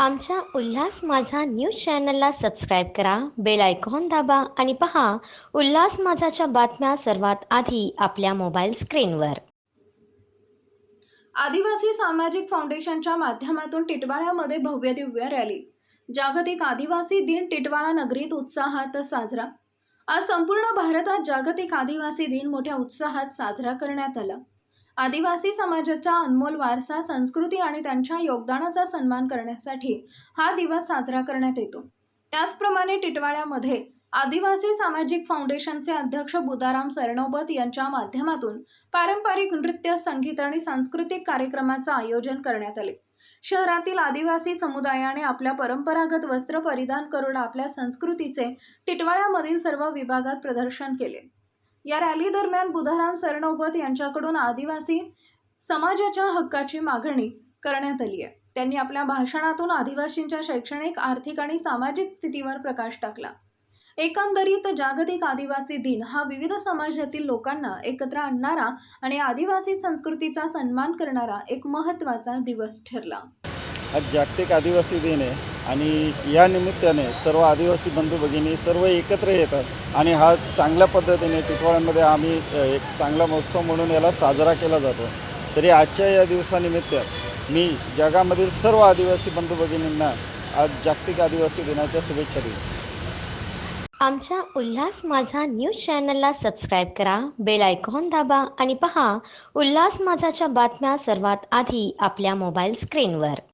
आमच्या उल्हास माझा न्यूज चॅनलला सबस्क्राईब करा बेल आयकॉन दाबा आणि पहा उल्हास माझाच्या बातम्या सर्वात आधी आपल्या मोबाईल स्क्रीनवर. आदिवासी सामाजिक फाउंडेशनच्या माध्यमातून टिटवाळ्यामध्ये भव्य दिव्य रॅली. जागतिक आदिवासी दिन टिटवाळा नगरीत उत्साहात साजरा. आज संपूर्ण भारतात जागतिक आदिवासी दिन मोठ्या उत्साहात साजरा करण्यात आला. आदिवासी समाजाचा अनमोल वारसा संस्कृती आणि त्यांच्या योगदानाचा सन्मान करण्यासाठी हा दिवस साजरा करण्यात येतो. त्याचप्रमाणे टिटवाळ्यामध्ये आदिवासी सामाजिक फाउंडेशनचे अध्यक्ष बुदाराम सरनोबत यांच्या माध्यमातून पारंपरिक नृत्य संगीत आणि सांस्कृतिक कार्यक्रमाचं आयोजन करण्यात आले. शहरातील आदिवासी समुदायाने आपल्या परंपरागत वस्त्र परिधान करून आपल्या संस्कृतीचे टिटवाळ्यामधील सर्व विभागात प्रदर्शन केले. या रॅली दरम्यान बुधाराम सरनोबत यांच्याकडून आदिवासी समाजाच्या हक्काची मागणी करण्यात आली आहे. त्यांनी आपल्या भाषणातून आदिवासींच्या शैक्षणिक आर्थिक आणि सामाजिक स्थितीवर प्रकाश टाकला. एकंदरीत जागतिक आदिवासी दिन हा विविध समाजातील लोकांना एकत्र आणणारा आणि आदिवासी संस्कृतीचा सन्मान करणारा एक महत्त्वाचा दिवस ठरला. आज जागतिक आदिवासी दिन आहे. आणि या निमित्ताने सर्व आदिवासी बंधू भगिनी सर्व एकत्र येतात. आणि हा चांगल्या पद्धतीने टिटवाळ्यामध्ये आम्ही एक चांगला महोत्सव म्हणून याला साजरा केला जातो. तरी आजच्या या दिवसानिमित्त मी जगामधील सर्व आदिवासी बंधू भगिनींना आज जागतिक आदिवासी दिनाच्या शुभेच्छा देईन. आमच्या उल्हास माझा न्यूज चॅनलला सबस्क्राईब करा बेल आयकॉन दाबा आणि पहा उल्हास माझाच्या बातम्या सर्वात आधी आपल्या मोबाईल स्क्रीनवर.